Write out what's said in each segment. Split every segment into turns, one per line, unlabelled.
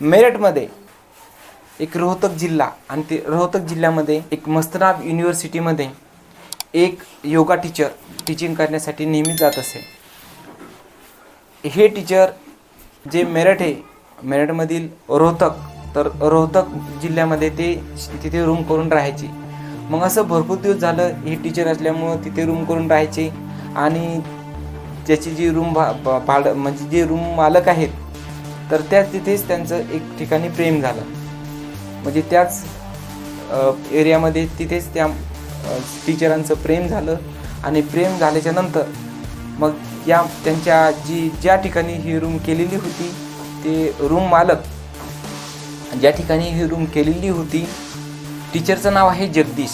मेरठमध्ये एक रोहतक जिल्हा आणि ते रोहतक जिल्ह्यामध्ये एक मस्तनाब युनिव्हर्सिटीमध्ये एक योगा टीचर टीचिंग करण्यासाठी नेहमी जात असे. हे टीचर जे मेरठ आहे मेरठमधील रोहतक तर रोहतक जिल्ह्यामध्ये ते तिथे रूम करून राहायचे. मग असं भरपूर दिवस झालं हे टीचर असल्यामुळं तिथे रूम करून राहायचे आणि त्याची जी रूम भा भा- भाडं म्हणजे जे रूम मालक आहेत तर त्याच तिथेच त्यांचं एक ठिकाणी प्रेम झालं. म्हणजे त्याच एरियामध्ये तिथेच त्या टीचरांचं प्रेम झालं आणि प्रेम झाल्याच्यानंतर मग या त्यांच्या जी ज्या ठिकाणी ही रूम केलेली होती ते रूम मालक ज्या ठिकाणी ही रूम केलेली होती टीचरचं नाव आहे जगदीश.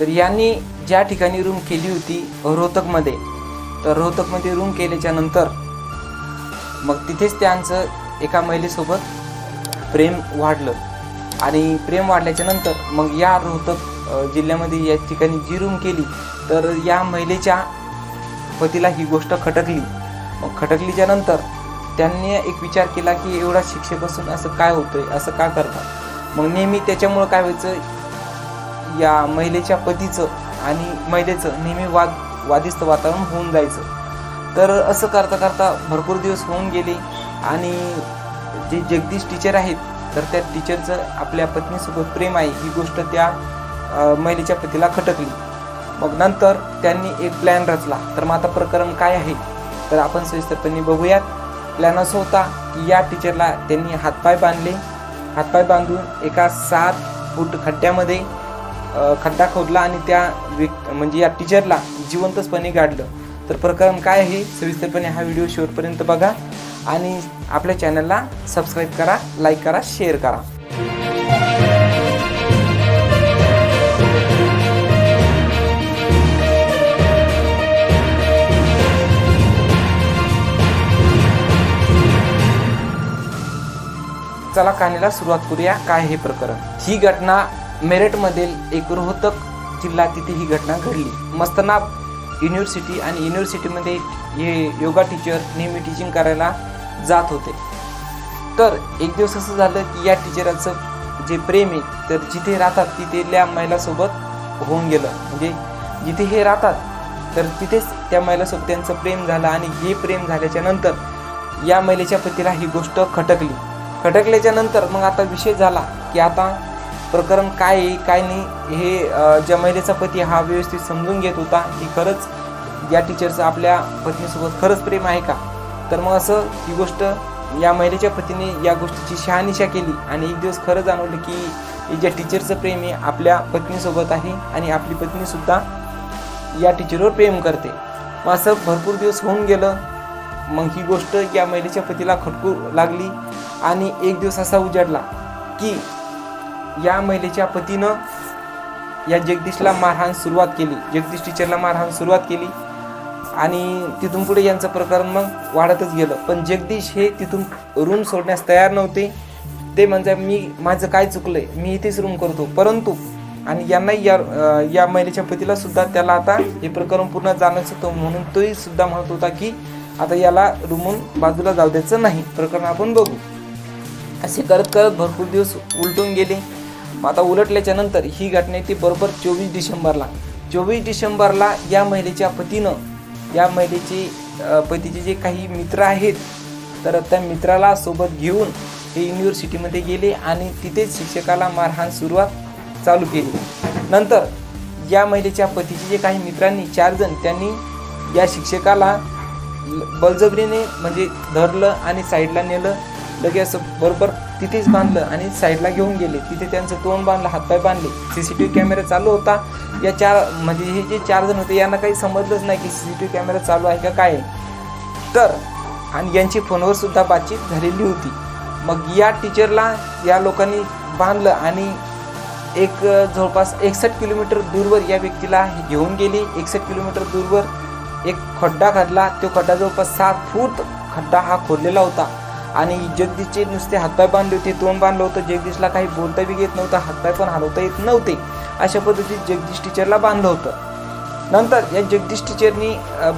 तर यांनी ज्या ठिकाणी रूम केली होती रोहतकमध्ये तर रोहतकमध्ये रूम केल्याच्यानंतर मग तिथेच त्यांचं एका महिलेसोबत प्रेम वाढलं. आणि प्रेम वाढल्याच्या नंतर मग या रोहतक जिल्ह्यामध्ये या ठिकाणी जी रूम केली. तर या महिलेच्या पतीला ही गोष्ट खटकली. मग खटकलीच्या नंतर त्यांनी एक विचार केला की एवढा शिक्षेपासून असं काय होतंय असं का करतात मग नेहमी त्याच्यामुळं काय व्हायचं? या महिलेच्या पतीचं आणि महिलेचं नेहमी वाद वादिस्त वातावरण होऊन जायचं. तर असं करता करता भरपूर दिवस होऊन गेले आणि जे जगदीश टीचर आहेत तर त्या टीचरचं आपल्या पत्नीसोबत प्रेम आहे ही गोष्ट त्या महिलेच्या पतीला खटकली. मग नंतर त्यांनी एक प्लॅन रचला. तर मग आता प्रकरण काय आहे? तर आपण सविस्तरपणे बघूयात. प्लॅन असं होता की या टीचरला त्यांनी हातपाय बांधले. हातपाय बांधून एका सात फूट खड्ड्यामध्ये खड्डा खोदला आणि त्या व्यक् म्हणजे या टीचरला जिवंतचपणे गाडलं. तर प्रकरण काय आहे सविस्तरपणे हा व्हिडिओ शेवटपर्यंत बघा. आणि आपल्या चॅनलला सबस्क्राईब करा लाईक करा शेअर करा. चला कहाणीला सुरुवात करूया. काय हे प्रकरण? ही घटना मेरठमधील एक रोहतक जिल्हा तिथे ही घटना घडली. मस्तनाब युनिव्हर्सिटी आणि युनिव्हर्सिटीमध्ये हे योगा टीचर नेहमी टीचिंग करायला जात होते. तर एक दिवस असं झालं की या टीचराचं जे प्रेम आहे तर जिथे राहतात तिथेल्या महिलासोबत होऊन गेलं. म्हणजे जिथे हे राहतात तर तिथेच त्या महिलासोबत त्यांचं प्रेम झालं आणि हे प्रेम झाल्याच्यानंतर या महिलेच्या पतीला ही गोष्ट खटकली. खटकल्याच्या नंतर मग आता विषय झाला की आता प्रकरण काय आहे काय नाही हे ज्या महिलेचा पती हा व्यवस्थित समजून घेत होता की खरंच या टीचरचं आपल्या पत्नीसोबत खरंच प्रेम आहे का? तर मग असं ही गोष्ट या महिलेच्या पतीने या गोष्टीची शहानिशा केली आणि एक दिवस खरं जाणवलं की ज्या टीचरचं प्रेम आहे आपल्या पत्नीसोबत आहे आणि आपली पत्नीसुद्धा या टीचरवर प्रेम करते. मग असं भरपूर दिवस होऊन गेलं. मग ही गोष्ट या महिलेच्या पतीला खटकू लागली आणि एक दिवस असा उजाडला की या महिलेच्या पतीनं या जगदीशला मारहाण सुरुवात केली. जगदीश टीचरला मारहाण सुरुवात केली. आणि तिथून पुढे यांचं प्रकरण मग वाढतच गेलं. पण जगदीश हे तिथून रूम सोडण्यास तयार नव्हते. ते म्हणजे मी माझं काय चुकलंय? मी इथेच रूम करतो. परंतु आणि यांनाही या या महिलेच्या पतीला सुद्धा त्याला आता हे प्रकरण पूर्ण जाण्याचं होतं. म्हणून तोही सुद्धा म्हणत होता की आता याला रूमून बाजूला जाऊ द्यायचं नाही. प्रकरण आपण बघू. असे करत करत भरपूर दिवस उलटून गेले. मग आता उलटल्याच्यानंतर ही घटना येते बरोबर चोवीस डिसेंबरला. चोवीस डिसेंबरला या महिलेच्या पतीनं या महिलेचे पतीचे जे काही मित्र आहेत तर त्या मित्राला सोबत घेऊन ते युनिव्हर्सिटीमध्ये गेले आणि तिथेच शिक्षकाला मारहाण सुरुवात चालू केली. नंतर या महिलेच्या पतीचे जे काही मित्रांनी चार जण त्यांनी या शिक्षकाला बलजबरीने बळजबरीने म्हणजे धरलं आणि साईडला नेलं. लगेच असं बरोबर तिथेच बांधलं आणि साईडला घेऊन गेले. तिथे त्यांचं तोंड बांधलं हातपाय बांधले. C C T V camera चालू होता. या चार म्हणजे हे जे चार जण होते यांना काही समजलंच नाही की C C T V camera चालू आहे का काय आहे. तर आणि यांची फोनवर सुद्धा बातचीत झालेली होती. मग या टीचरला या लोकांनी बांधलं आणि एक जवळपास एकसष्ट किलोमीटर दूरवर या व्यक्तीला घेऊन गेली. एकसष्ट किलोमीटर दूरवर एक खड्डा खडला तो खड्डा जवळपास सात फूट खड्डा हा खोदलेला होता. आणि जगदीशचे नुसते हातपाय बांधले होते तोंड बांधलं होतं. जगदीशला काही बोलता बी येत नव्हतं हातपाय पण हलवता येत नव्हते. अशा पद्धतीत जगदीश टीचरला बांधलं होतं. नंतर या जगदीश टीचरनी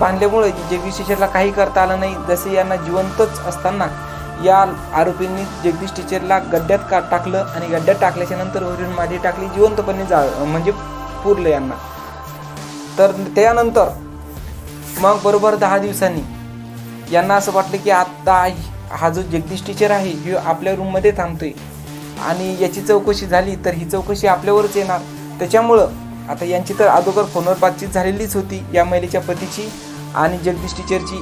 बांधल्यामुळे जगदीश टीचरला काही करता आलं नाही. जसे यांना जिवंतच असताना या आरोपींनी जगदीश टीचरला गड्ड्यात का टाकलं आणि गड्ड्यात टाकल्याच्या नंतर वरून मादी टाकली जिवंतपणे जा म्हणजे पुरलं यांना. तर त्यानंतर मग बरोबर दहा दिवसांनी यांना असं वाटलं की आत्ता हा जो जगदीश टीचर आहे ही आपल्या रूममध्ये थांबतोय. आणि याची चौकशी झाली तर ही चौकशी आपल्यावरच येणार. त्याच्यामुळं आता यांची तर अगोदर फोनवर बातचीत झालेलीच होती या महिलेच्या पतीची आणि जगदीश टीचरची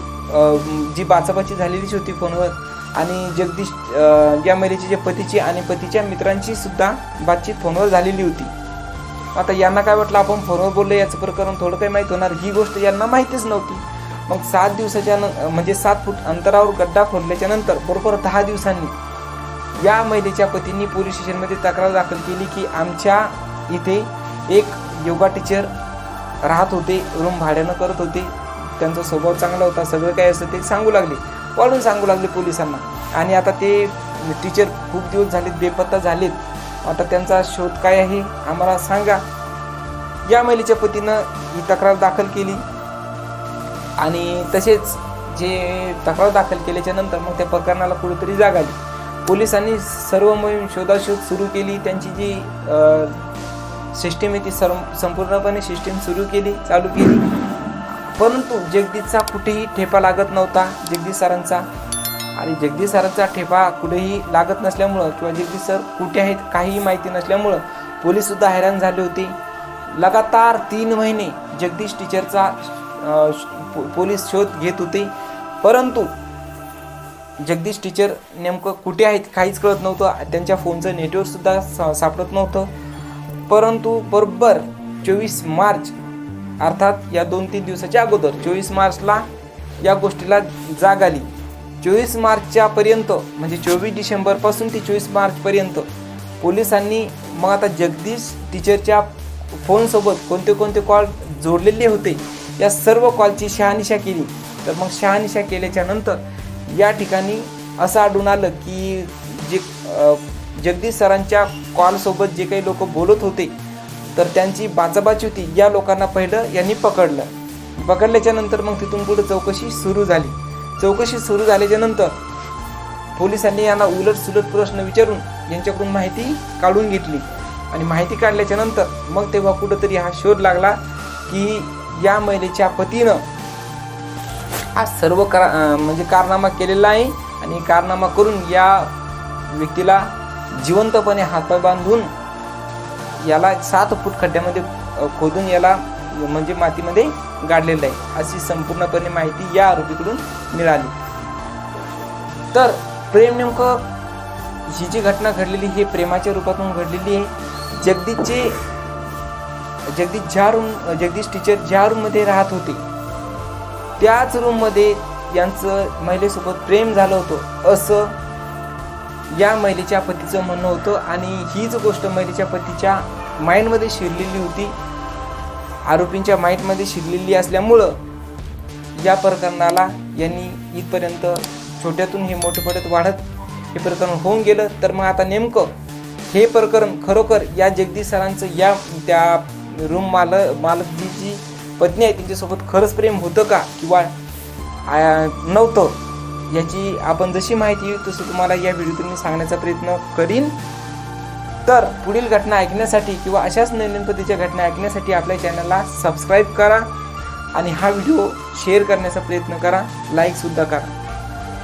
जी बाचाबाची झालेलीच होती फोनवर. आणि जगदीश या महिलेची जे पतीची आणि पतीच्या मित्रांची सुद्धा बातचीत फोनवर झालेली होती. आता यांना काय वाटलं आपण फोनवर बोललो याचं प्रकरण थोडं काही माहीत होणार. ही गोष्ट यांना माहितीच नव्हती. मग सात दिवसाच्या न- म्हणजे सात फूट अंतरावर गड्डा खोदल्याच्या नंतर बरोबर दहा दिवसांनी या महिलेच्या पतींनी पोलीस स्टेशनमध्ये तक्रार दाखल केली की आमच्या इथे एक योगा टीचर राहत होते रूम भाड्यानं करत होते. त्यांचा स्वभाव चांगला होता सगळं काय असं ते सांगू लागले. वाढून सांगू लागले पोलिसांना. आणि आता ते टीचर खूप दिवस झालेत बेपत्ता झालेत. आता त्यांचा शोध काय आहे आम्हाला सांगा. या महिलेच्या पतीनं ही तक्रार दाखल केली. आणि तसेच जे तक्रार दाखल केल्याच्यानंतर मग त्या प्रकरणाला कुठेतरी जाग आली. पोलिसांनी सर्व मोहीम शोधाशोध सुरू केली. त्यांची जी सिस्टीम आहे ती सर्व संपूर्णपणे सिस्टीम सुरू केली चालू केली. परंतु जगदीशचा कुठेही ठेपा लागत नव्हता. जगदीश सरांचा. आणि जगदीश सरांचा ठेपा कुठेही लागत नसल्यामुळं किंवा जगदीश सर कुठे आहेत काहीही माहिती नसल्यामुळं पोलीससुद्धा हैराण झाले होते. लगातार तीन महिने जगदीश टीचरचा पोलीस शोध घेत होते. परंतु जगदीश टीचर नेमकं कुठे आहेत काहीच कळत नव्हतं. त्यांच्या फोनचं नेटवर्कसुद्धा सा सापडत नव्हतं. परंतु बरोबर चोवीस मार्च अर्थात या दोन तीन दिवसाच्या अगोदर चोवीस मार्चला या गोष्टीला जाग आली. चोवीस मार्चच्या पर्यंत म्हणजे चोवीस डिसेंबरपासून ते चोवीस मार्चपर्यंत पोलिसांनी मग आता जगदीश टीचरच्या फोनसोबत कोणते कोणते कॉल जोडलेले होते? या सर्व कॉलची शहानिशा केली. तर मग शहानिशा केल्याच्यानंतर या ठिकाणी असं आढळून आलं की जे जगदीश सरांच्या कॉलसोबत जे काही लोक बोलत होते तर त्यांची बाचाबाची होती. या लोकांना पहिलं यांनी पकडलं. पकडल्याच्या नंतर मग तिथून पुढे चौकशी सुरू झाली. चौकशी सुरू झाल्याच्यानंतर पोलिसांनी यांना उलट सुलट प्रश्न विचारून यांच्याकडून माहिती काढून घेतली. आणि माहिती काढल्याच्या नंतर मग तेव्हा कुठंतरी हा शोध लागला की या महिलेच्या पतीनं हा सर्व करा म्हणजे कारनामा केलेला आहे आणि कारनामा करून या व्यक्तीला जिवंतपणे हातपाय बांधून याला सात फूट खड्ड्यामध्ये खोदून याला म्हणजे मातीमध्ये गाडलेलं आहे अशी संपूर्णपणे माहिती या आरोपीकडून मिळाली. तर प्रेम नेमकं ही जी घटना घडलेली ही प्रेमाच्या रूपातून घडलेली आहे जगदीशचे जगदीश ज्या रूम जगदीश टीचर ज्या रूममध्ये राहत होते त्याच रूममध्ये यांचं महिलेसोबत प्रेम झालं होतं. असं या महिलेच्या पतीचं म्हणणं होतं आणि हीच गोष्ट महिलेच्या पतीच्या माइंडमध्ये शिरलेली होती. आरोपींच्या माइंडमध्ये शिरलेली असल्यामुळं या प्रकरणाला यांनी इथपर्यंत छोट्यातून हे मोठेपडत वाढत हे प्रकरण होऊन गेलं. तर मग आता नेमकं हे प्रकरण खरोखर या जगदीश सरांचं या त्या रूम माल मालकी जी पत्नी आहे तिच्यासोबत खरंच प्रेम होतं का? किंवा नव्हतं? याची आपण जशी माहिती येईल तसं तुम्हाला या व्हिडिओतून मी सांगण्याचा प्रयत्न करीन. तर पुढील घटना ऐकण्यासाठी किंवा अशाच नवीन पद्धतीच्या घटना ऐकण्यासाठी आपल्या चॅनलला सबस्क्राईब करा आणि हा व्हिडिओ शेअर करण्याचा प्रयत्न करा लाईकसुद्धा करा.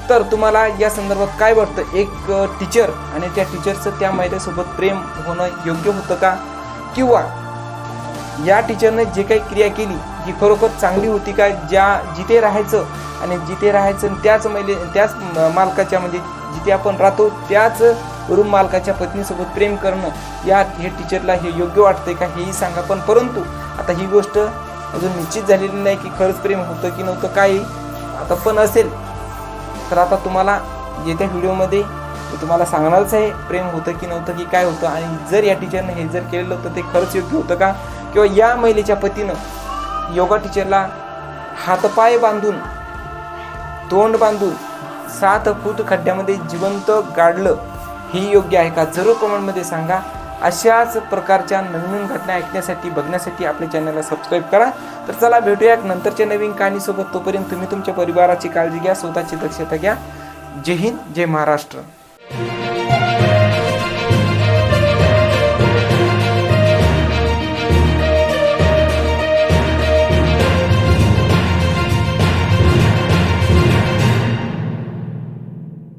तर तुम्हाला या संदर्भात काय वाटतं? एक टीचर आणि त्या टीचरचं त्या महिलेसोबत प्रेम होणं योग्य होतं का? किंवा या टीचरने जे काही क्रिया केली ही खरोखर चांगली होती का? ज्या जिथे राहायचं आणि जिथे राहायचं आणि त्याच महिले त्याच मालकाच्या म्हणजे जिथे आपण राहतो त्याच रूम मालकाच्या पत्नीसोबत प्रेम करणं या हे टीचरला हे योग्य वाटतंय का? हेही सांगा. पण परंतु आता ही गोष्ट अजून निश्चित झालेली नाही की खरंच प्रेम होतं की नव्हतं काही. आता पण असेल. तर आता तुम्हाला येत्या व्हिडिओमध्ये मी तुम्हाला सांगणारच आहे प्रेम होतं की नव्हतं की काय होतं. आणि जर या टीचरनं हे जर केलेलं होतं ते खरंच योग्य होतं का? किंवा या महिलेच्या पतीनं योगा टीचरला हातपाय बांधून तोंड बांधून सात फूट खड्ड्यामध्ये जिवंत गाडलं ही योग्य आहे का? जरूर कमेंटमध्ये सांगा. अशाच प्रकारच्या नवीन घटना ऐकण्यासाठी बघण्यासाठी आपल्या चॅनलला सबस्क्राईब करा. तर चला भेटूया नंतरच्या नवीन कहाणीसोबत तोपर्यंत तुम्ही तुमच्या परिवाराची काळजी घ्या स्वतःची दक्षता घ्या. जय हिंद जय महाराष्ट्र.